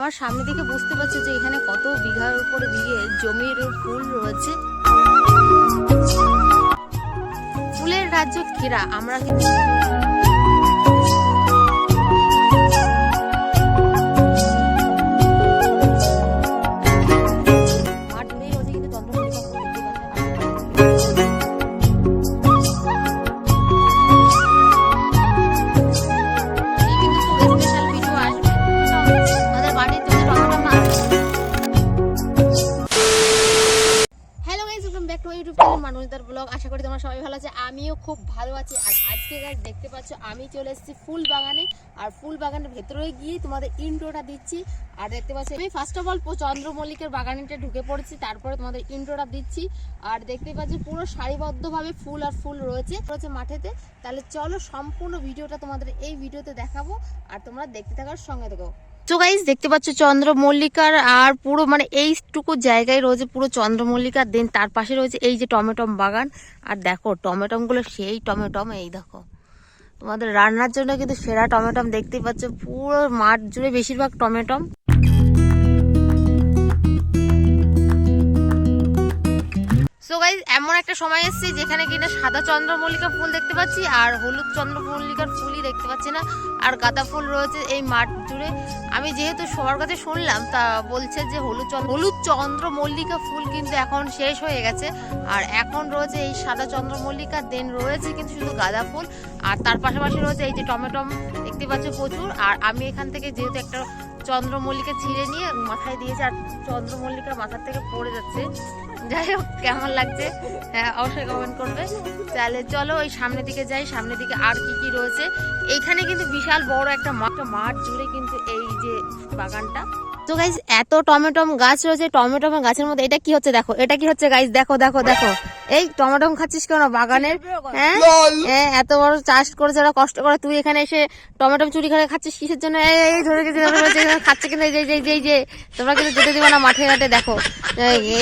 আমার সামনে থেকে বুঝতে পারছ যে এখানে কত বিঘার উপরে বিঘে জমির ফুল রয়েছে। ফুলের রাজ্য কেরা আমরা কিন্তু তোমরা সবাই ভালো আছে, আমিও খুব ভালো আছি। আর আজকে গাইস দেখতে পাচ্ছ, আমি চলে এসেছি ফুল বাগানে আর ফুল বাগানের ভেতরে গিয়ে তোমাদের ইন্ট্রোটা দিচ্ছি। আর দেখতে পাচ্ছ, আমি ফার্স্ট অফ অল চন্দ্রমল্লিকের বাগানেটা ঢুকে পড়েছি, তারপরে তোমাদের ইন্ট্রোটা দিচ্ছি। আর দেখতে পাচ্ছ, পুরো সারিবদ্ধভাবে ফুল আর ফুল রয়েছে রয়েছে মাঠেতে। তাহলে চলো সম্পূর্ণ ভিডিওটা তোমাদের এই ভিডিওতে দেখাবো, আর তোমরা দেখতে থাকার সঙ্গে দেখো তো গাইজ দেখতে পাচ্ছ চন্দ্রমল্লিকার আর পুরো মানে এইটুকু জায়গায় রয়েছে পুরো চন্দ্রমল্লিকার দেন তার পাশে রয়েছে এই যে টমেটম বাগান। আর দেখো টমেটমগুলো সেই টমেটম, এই দেখো। তোমাদের রান্নার জন্য কিন্তু সেরা টমেটম দেখতে পাচ্ছ, পুরো মাঠ জুড়ে বেশিরভাগ টমেটম। সো গাইজ এমন একটা সময় এসেছে যেখানে কিনা সাদা চন্দ্রমল্লিকা ফুল দেখতে পাচ্ছি আর হলুদ চন্দ্রমল্লিকার ফুলই দেখতে পাচ্ছি না। আর গাঁদা ফুল রয়েছে এই মাঠ জুড়ে। আমি যেহেতু সবার কাছে শুনলাম, তা বলছে যে হলুদ হলুদ চন্দ্রমল্লিকা ফুল কিন্তু এখন শেষ হয়ে গেছে। আর এখন রয়েছে এই সাদা চন্দ্রমল্লিকা দেন রয়েছে কিন্তু শুধু গাঁদা ফুল। আর তার পাশাপাশি রয়েছে এই যে টমেটম, দেখতে পাচ্ছ প্রচুর। আর আমি এখান থেকে যেহেতু একটা চন্দ্রমল্লিকা ছিঁড়ে নিয়ে মাথায় দিয়েছি, আর চন্দ্রমল্লিকা মাথার থেকে পড়ে যাচ্ছে। যাই হোক, কেমন লাগছে? হ্যাঁ অবশ্যই কমেন্ট করবে। তাহলে চলো ওই সামনের দিকে যাই, সামনের দিকে আর কি কি রয়েছে। এইখানে কিন্তু বিশাল বড় একটা মাঠ মাঠ জুড়ে কিন্তু এই যে বাগানটা। তো গাইজ এত টমেটম গাছ রয়েছে টমেটম গাছের মধ্যে এটা কি হচ্ছে দেখো এটা কি হচ্ছে গাইজ দেখো দেখো দেখো। এই টমেটম খাচ্ছিস কেন বাগানের? হ্যাঁ? হ্যাঁ, এত বড় চাষ করেছে ওরা কষ্ট করে। তুই এখানে এসে টমেটো চুরি করে খাচ্ছিস কিসের জন্য? এই, এই ধরে গেছে খাচ্ছে কিন্তু এই যে এই যে, যে তোমরা কিন্তু যেতে দিবে না মাঠে ঘাটে দেখো।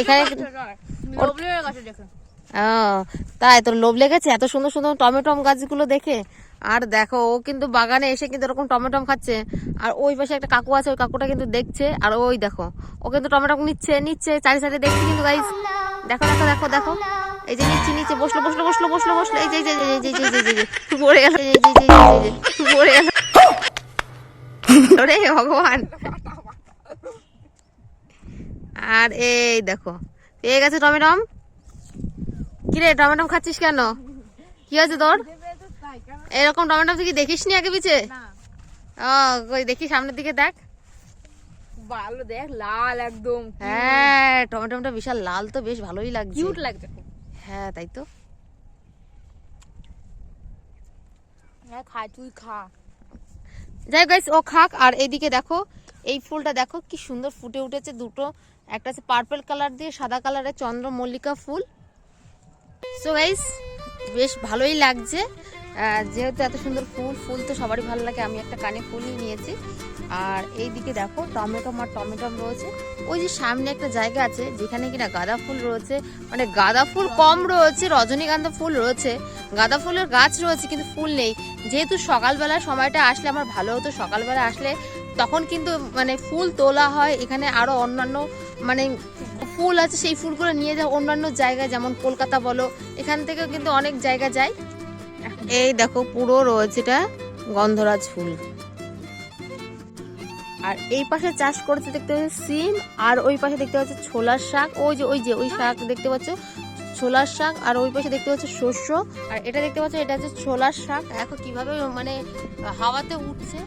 এখানে ও তাই তোর লোভ লেগেছে এত সুন্দর সুন্দর টমেটম গাছগুলো দেখে আর দেখো ও কিন্তু বাগানে এসে কিন্তু এরকম টমেটম খাচ্ছে আর ওই পাশে একটা কাকু আছে ওই কাকুটা কিন্তু দেখছে আর ওই দেখো ও কিন্তু টমেটম নিচ্ছে নিচ্ছে চারি সাইডে দেখছি কিন্তু গাইস দেখো দেখো দেখো দেখো এই যে নিচ্ছে নিচ্ছে বসল বসল বসল বসল বসল এই যে পড়ে গেল পড়ে গেল ওরে ভগবান আর এই দেখো পেয়ে গেছে টমেটম কিরে টমেটো খাচ্ছিস কেন? কি হয়েছে তোর? এরকম টমেটো তুই কি দেখিস নি আগে পিছে? ও দেখি সামনের দিকে দেখ। ভালো দেখ লাল একদম হ্যাঁ টমেটোটা বিশাল লাল তো বেশ ভালোই লাগছে। কিউট লাগছে হ্যাঁ তাই তো। হ্যাঁ খা তুই খা। যাই গাইস ও খাক আর এইদিকে দেখো এই ফুলটা দেখো কি সুন্দর ফুটে উঠেছে দুটো। একটা আছে পার্পল কালার দিয়ে সাদা কালারের চন্দ্রমল্লিকা ফুল। সো গাইস বেশ ভালোই লাগছে। যেহেতু এত সুন্দর ফুল ফুল তো সবারই ভালো লাগে, আমি একটা কানে ফুলই নিয়েছি। আর এইদিকে দেখো, টমেটো আমার টমেটম রয়েছে। ওই যে সামনে একটা জায়গা আছে, যেখানে কিনা গাঁদা ফুল রয়েছে। মানে গাঁদা ফুল কম রয়েছে, রজনীগন্ধা ফুল রয়েছে। গাঁদা ফুলের গাছ রয়েছে, কিন্তু ফুল নেই। যেহেতু সকালবেলা সময়টা আসলে আমার ভালো হতো, সকালবেলা আসলে তখন কিন্তু মানে ফুল তোলা হয়। এখানে আরও অন্যান্য মানে ফুল আছে, সেই ফুলগুলো নিয়ে যাও। অন্যান্য জায়গায় যেমন কলকাতা বলো, এখান থেকে কিন্তু অনেক জায়গা যায়। এই দেখো, পুরো রয়েছে এটা গন্ধরাজ ফুল। আর এই পাশে চাষ করেছে দেখতে পাচ্ছি সিম, আর ওই পাশে দেখতে পাচ্ছি ছোলার শাক। ওই যে ওই যে, ওই শাক দেখতে পাচ্ছ, ছোলার শাক, আর ওই পাশে দেখতে পাচ্ছ শস্য। আর এটা দেখতে পাচ্ছ, এটা হচ্ছে ছোলার শাক। দেখো কীভাবে মানে হাওয়াতে উঠছে।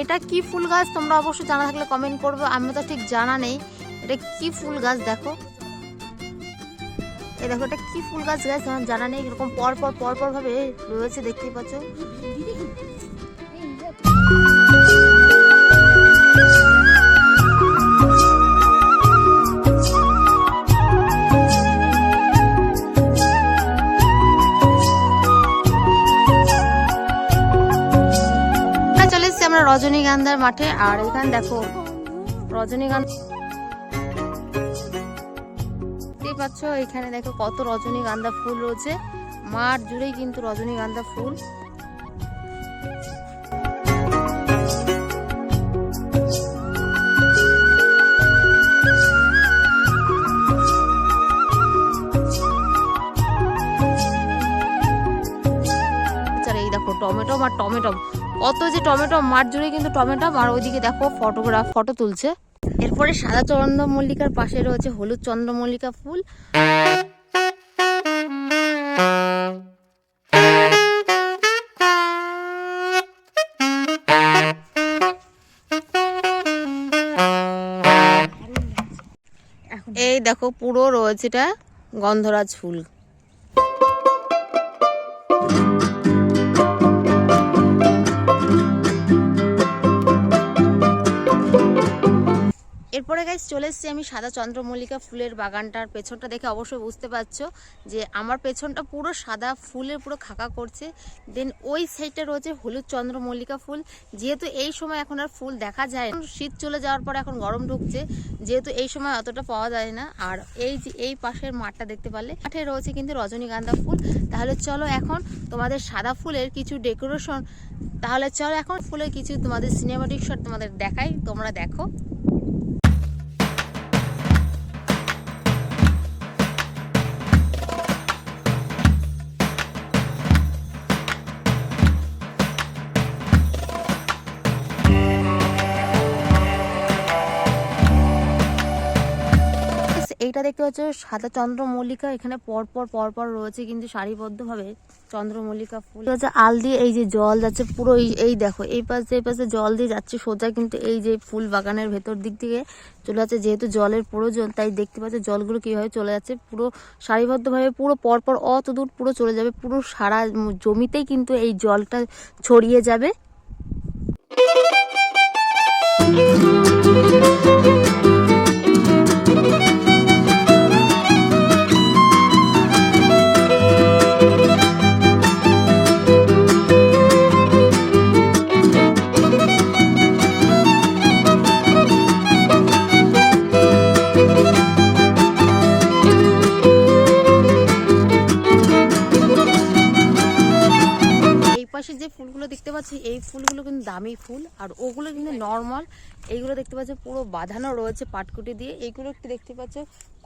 এটা কি ফুল গাছ? তোমরা অবশ্যই জানা থাকলে কমেন্ট করবে। আমি তো ঠিক জানা নেই। এটা কি ফুল গাছ? দেখো। এ দেখো, এটা কি ফুল গাছ গাছ জানা নেই। এরকম পর পর পর পর ভাবে রয়েছে, দেখতেই পাচ্ছ। রজনীগন্ধার মাঠে, আর এখানে দেখো রজনীগন্ধা পাচ্ছ, এখানে দেখো কত রজনীগন্ধা ফুল রয়েছে। মাঠ জুড়েই কিন্তু রজনীগন্ধা ফুল। কত যে টমেটো, মাঠ জুড়ে কিন্তু টমেটো, আর ওইদিকে দেখো ফটোগ্রাফ ফটো তুলছে। এরপরে সাদা চন্দ্রমল্লিকার পাশে রয়েছে হলুদ চন্দ্রমল্লিকা ফুল। এই দেখো পুরো রয়েছে এটা গন্ধরাজ ফুল। গাইজ চলে এসেছি আমি সাদা চন্দ্রমল্লিকা ফুলের বাগানটার পেছনটা দেখে অবশ্যই বুঝতে পারছ যে আমার পেছনটা পুরো সাদা ফুলের পুরো খাকা করছে। দেন ওই সাইডটা রয়েছে হলুদ চন্দ্রমল্লিকা ফুল। যেহেতু এই সময় এখন আর ফুল দেখা যায় না, শীত চলে যাওয়ার পর এখন গরম ঢুকছে, যেহেতু এই সময় অতটা পাওয়া যায় না। আর এই যে, এই পাশের মাঠটা দেখতে পারলে, মাঠে রয়েছে কিন্তু রজনীগন্ধা ফুল। তাহলে চলো এখন তোমাদের সাদা ফুলের কিছু ডেকোরেশন তাহলে চলো এখন ফুলের কিছু তোমাদের সিনেমাটিক শট তোমাদের দেখাই, তোমরা দেখো। এইটা দেখতে পাচ্ছ, সাদা চন্দ্রমল্লিকা এখানে পরপর পরপর রয়েছে, কিন্তু সারিবদ্ধভাবে চন্দ্রমল্লিকা ফুল। হচ্ছে আল দিয়ে এই যে জল যাচ্ছে, পুরো এই এই দেখো, এই পাশে এই পাশে জল দিয়ে যাচ্ছে সোজা, কিন্তু এই যে ফুল বাগানের ভেতর দিক থেকে চলে যাচ্ছে, যেহেতু জলের প্রয়োজন, তাই দেখতে পাচ্ছ জলগুলো কীভাবে চলে যাচ্ছে, পুরো সারিবদ্ধভাবে, পুরো পরপর অত দূর পুরো চলে যাবে, পুরো সারা জমিতেই কিন্তু এই জলটা ছড়িয়ে যাবে। ফুলগুলো কিন্তু দামি ফুল, আর ওগুলো কিন্তু নর্মাল এইগুলো দেখতে পাচ্ছ পুরো বাঁধানো রয়েছে পাটকুটি দিয়ে, এইগুলো একটু দেখতে পাচ্ছ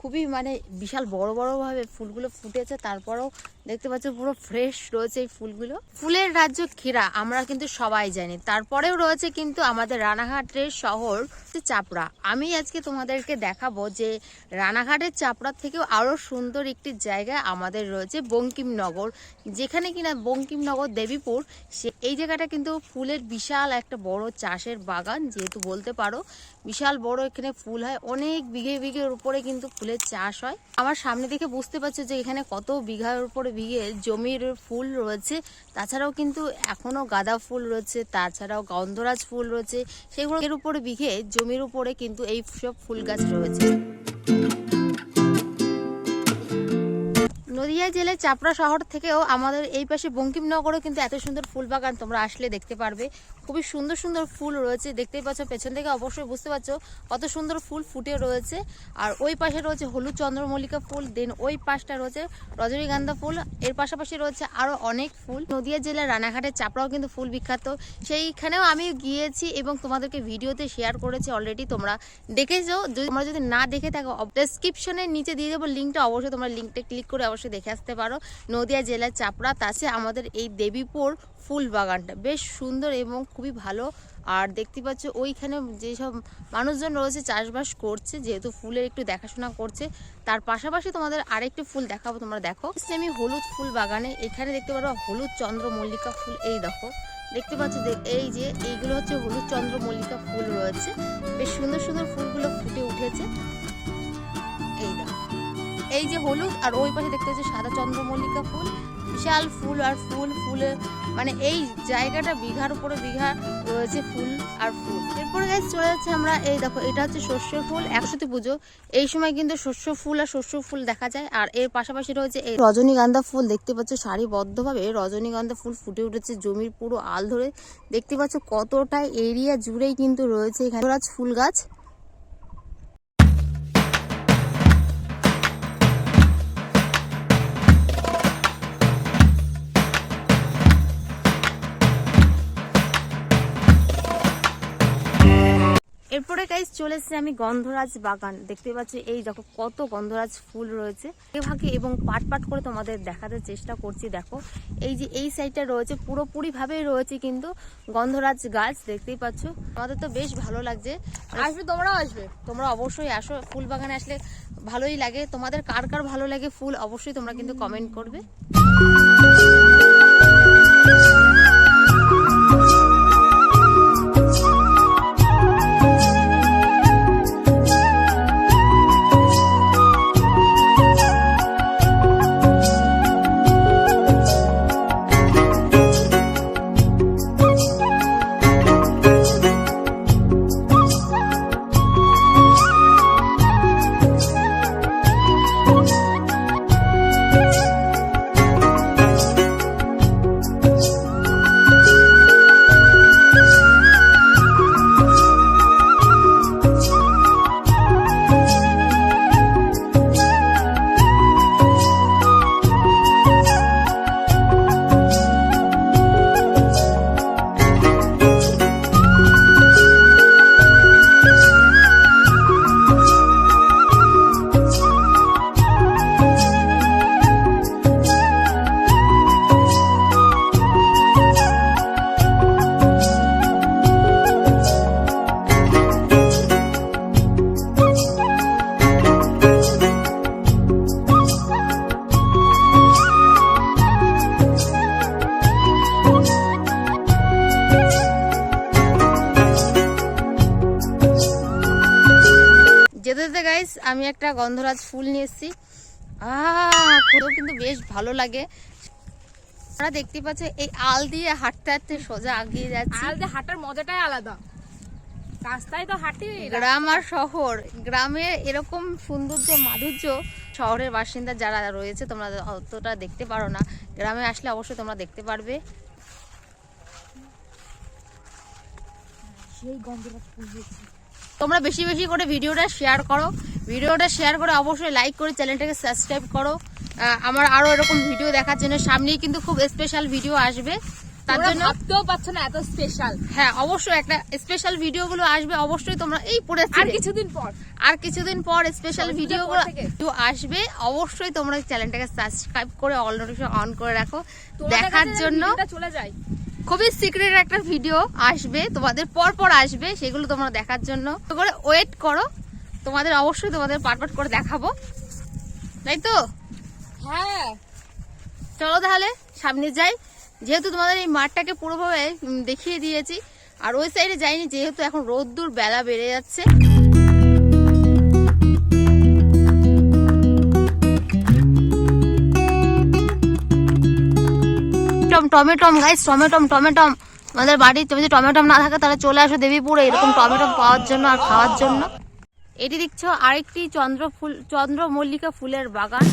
খুবই মানে বিশাল বড় বড় ভাবে ফুলগুলো ফুটেছে, তারপরেও দেখতে পাচ্ছ পুরো ফ্রেশ রয়েছে এই ফুলগুলো। ফুলের রাজ্য ক্ষীরা, আমরা কিন্তু সবাই জানি। তারপরেও রয়েছে কিন্তু আমাদের রানাঘাটের শহর চাপড়া। আমি আজকে তোমাদেরকে দেখাবো যে রানাঘাটের চাপড়া থেকেও আরও সুন্দর একটি জায়গা আমাদের রয়েছে বঙ্কিমনগর, যেখানে কিনা বঙ্কিমনগর, দেবীপুর, সে এই জায়গাটা কিন্তু ফুলের বিশাল একটা বড় চাষের বাগান, যেহেতু বলতে পারো। বিশাল বড় এখানে ফুল হয়, অনেক বিঘে বিঘের উপরে কিন্তু ফুলের চাষ হয়। আমার সামনে দেখে বুঝতে পারছ যে এখানে কত বিঘার উপরে বিঘে জমির ফুল রয়েছে। তাছাড়াও কিন্তু এখনও গাঁদা ফুল রয়েছে, তাছাড়াও গন্ধরাজ ফুল রয়েছে। সেগুলো এর উপরে বিঘে জমির উপরে কিন্তু এই সব ফুল গাছ রয়েছে। নদিয়া জেলার চাপড়া শহর থেকেও আমাদের এই পাশে বঙ্কিমনগরে কিন্তু এত সুন্দর ফুল বাগান তোমরা আসলে দেখতে পারবে। খুবই সুন্দর সুন্দর ফুল রয়েছে, দেখতেই পাচ্ছ, পেছন থেকে অবশ্যই বুঝতে পারছ কত সুন্দর ফুল ফুটে রয়েছে। আর ওই পাশে রয়েছে হলুদ চন্দ্রমল্লিকা ফুল, দেন ওই পাশটা রয়েছে রজনীগন্ধা ফুল, এর পাশাপাশি রয়েছে আরও অনেক ফুল। নদিয়া জেলার রানাঘাটের চাপড়াও কিন্তু ফুল বিখ্যাত। সেইখানেও আমি গিয়েছি এবং তোমাদেরকে ভিডিওতে শেয়ার করেছি অলরেডি তোমরা দেখেছ। যদি তোমরা যদি না দেখে থাকো ডেসক্রিপশনের নিচে দিয়ে দেবো লিঙ্কটা অবশ্যই তোমরা লিঙ্কটা ক্লিক করে অবশ্যই দেখে আসতে পারো। নদিয়া জেলার চাপড়া, তাছে আমাদের এই দেবীপুর ফুল বাগানটা বেশ সুন্দর এবং খুবই ভালো। আর দেখতে পাচ্ছ, ওইখানে যেসব মানুষজন রয়েছে, চাষবাস করছে, যেহেতু ফুলের একটু দেখাশোনা করছে, তার পাশাপাশি তোমাদের আরেকটি ফুল দেখাবো, তোমরা দেখো। আমি হলুদ ফুল বাগানে এখানে দেখতে পারো হলুদ চন্দ্রমল্লিকা ফুল, এই দেখো। দেখতে পাচ্ছ এই যে, এইগুলো হচ্ছে হলুদ চন্দ্রমল্লিকা ফুল রয়েছে। বেশ সুন্দর সুন্দর ফুলগুলো ফুটে উঠেছে। এই যে হলুদ আর ওই পাশে দেখতে হচ্ছে সাদা চন্দ্রমল্লিকা ফুল, বিশাল ফুল আর ফুল, ফুলে মানে এই জায়গাটা বিঘার উপরে বিঘা রয়েছে ফুল আর ফুল। এরপরে গাছ চলে যাচ্ছে আমরা এই দেখো, এটা হচ্ছে শস্যের ফুল, একসাথে পুজো। এই সময় কিন্তু শস্য ফুল আর শস্য ফুল দেখা যায়, আর এর পাশাপাশি রয়েছে এই রজনীগন্ধা ফুল, দেখতে পাচ্ছ সারিবদ্ধভাবে রজনীগন্ধা ফুল ফুটে উঠেছে জমির পুরো আল ধরে। দেখতে পাচ্ছ কতটা এরিয়া জুড়েই কিন্তু রয়েছে এখানে। ফুল গাছ এরপরে গাইজ চলে এসেছে আমি গন্ধরাজ বাগান। দেখতে পাচ্ছি এই দেখো কত গন্ধরাজ ফুল রয়েছে। ভাগে এবং পাট পাট করে তোমাদের দেখাতে চেষ্টা করছি দেখো। এই যে এই সাইডটা রয়েছে পুরোপুরি ভাবে রয়েছে কিন্তু গন্ধরাজ গাছ দেখতেই পাচ্ছ। আমাদের তো বেশ ভালো লাগছে। আসবে তোমরাও আসবে। তোমরা অবশ্যই আসো ফুল বাগানে আসলে ভালোই লাগে। তোমাদের কার কার ভালো লাগে ফুল অবশ্যই তোমরা কিন্তু কমেন্ট করবে। আমি একটা গন্ধরাজ ফুল নিয়ে এসেছি। আহ খুব কিন্তু বেশ ভালো লাগে। আমরা দেখতে পাচ্ছি এই আল দিয়ে হাঁটতে হাঁটতে সোজা আগিয়ে যাচ্ছি। আল দিয়ে হাঁটার মজাটাই আলাদা। রাস্তায় তো হাঁটি গ্রাম আর শহর গ্রামে এরকম সৌন্দর্য মাধুর্য শহরের বাসিন্দা যারা রয়েছে তোমরা অতটা দেখতে পারো না। গ্রামে আসলে অবশ্যই তোমরা দেখতে পারবে। সেই গন্ধটা ফুল তোমরা বেশি বেশি করে ভিডিওটা শেয়ার করো। ভিডিওটা শেয়ার করে অবশ্যই লাইক করে চ্যানেলটাকে সাবস্ক্রাইব করো। আমার আরও এরকম ভিডিও দেখার জন্য সামনেই কিন্তু খুব স্পেশাল ভিডিও আসবে। তার জন্য ভাবতেও পারছ না এত স্পেশাল হ্যাঁ অবশ্যই একটা স্পেশাল ভিডিওগুলো আসবে। অবশ্যই তোমরা এই পড়ে আর কিছুদিন পর। আর কিছুদিন পর স্পেশাল ভিডিওগুলো পর? ভিডিও আসবে। অবশ্যই তোমরা চ্যানেলটাকে সাবস্ক্রাইব করে অল নোটিফিকেশন অন করে রাখো। দেখার জন্য চলে যায়। খুবই সিক্রেট একটা ভিডিও আসবে তোমাদের পর পর আসবে সেগুলো তোমরা দেখার জন্য। করে ওয়েট করো তোমাদের অবশ্যই তোমাদের পাট পাট করে দেখাবো। তাই তো? হ্যাঁ। চলো তাহলে সামনে যাই। যেহেতু তোমাদের এই মাঠটাকে পুরোভাবে দেখিয়ে দিয়েছি আর ওই সাইডে যাইনি যেহেতু এখন রোদ্দুর বেলা বেড়ে যাচ্ছে। টম টমেটম গাইস টমেটম টমেটম। আমাদের বাড়ির যদি টমেটম না থাকে, তাহলে চলে আসো দেবীপুরে, এরকম টমেটম পাওয়ার জন্য আর খাওয়ার জন্য। এটি দেখছ আরেকটি চন্দ্র ফুল চন্দ্রমল্লিকা ফুলের বাগান।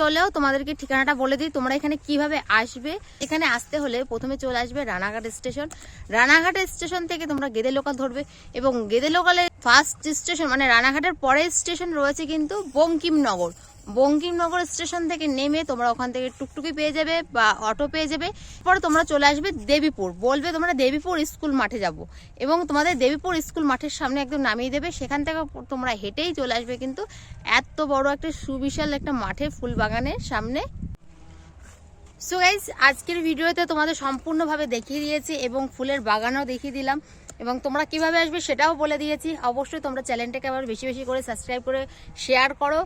চলেও তোমাদেরকে ঠিকানাটা বলে দিই, তোমরা এখানে কীভাবে আসবে? এখানে আসতে হলে প্রথমে চলে আসবে রানাঘাট স্টেশন। রানাঘাট স্টেশন থেকে তোমরা গেদে লোকাল ধরবে এবং গেদে লোকালের ফার্স্ট স্টেশন মানে রানাঘাটের পরের স্টেশন রয়েছে কিন্তু বঙ্কিমনগর। বঙ্কিমনগর স্টেশন থেকে নেমে তোমরা ওখান থেকে টুকটুকি পেয়ে যাবে বা অটো পেয়ে যাবে। পরে তোমরা চলে আসবে দেবীপুর। বলবে তোমরা দেবীপুর স্কুল মাঠে যাব। এবং তোমাদের দেবীপুর স্কুল মাঠের সামনে একদম নামিয়ে দেবে। সেখান থেকে তোমরা হেঁটেই চলে আসবে কিন্তু এত বড় একটা সুবিশাল একটা মাঠে ফুল বাগানের সামনে। সো গাইজ আজকের ভিডিওতে তোমাদের সম্পূর্ণভাবে দেখিয়ে দিয়েছি এবং ফুলের বাগানও দেখিয়ে দিলাম। এবং তোমরা কীভাবে আসবে সেটাও বলে দিয়েছি। অবশ্যই তোমরা চ্যানেলটাকে আবার বেশি বেশি করে সাবস্ক্রাইব করে শেয়ার করো।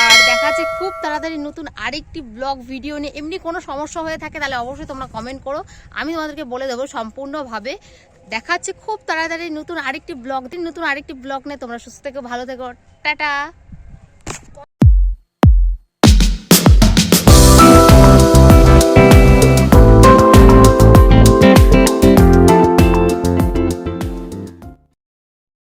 আর দেখা যাচ্ছে খুব তাড়াতাড়ি নতুন আরেকটি ব্লগ ভিডিও নিয়ে। এমনি কোনো সমস্যা হয়ে থাকে তাহলে অবশ্যই তোমরা কমেন্ট করো। আমি তোমাদেরকে বলে দেবো সম্পূর্ণভাবে। দেখা যাচ্ছে খুব তাড়াতাড়ি নতুন আরেকটি ব্লগ দিন। নতুন আরেকটি ব্লগ নিয়ে তোমরা সুস্থ থেকো, ভালো থেকো। টাটা!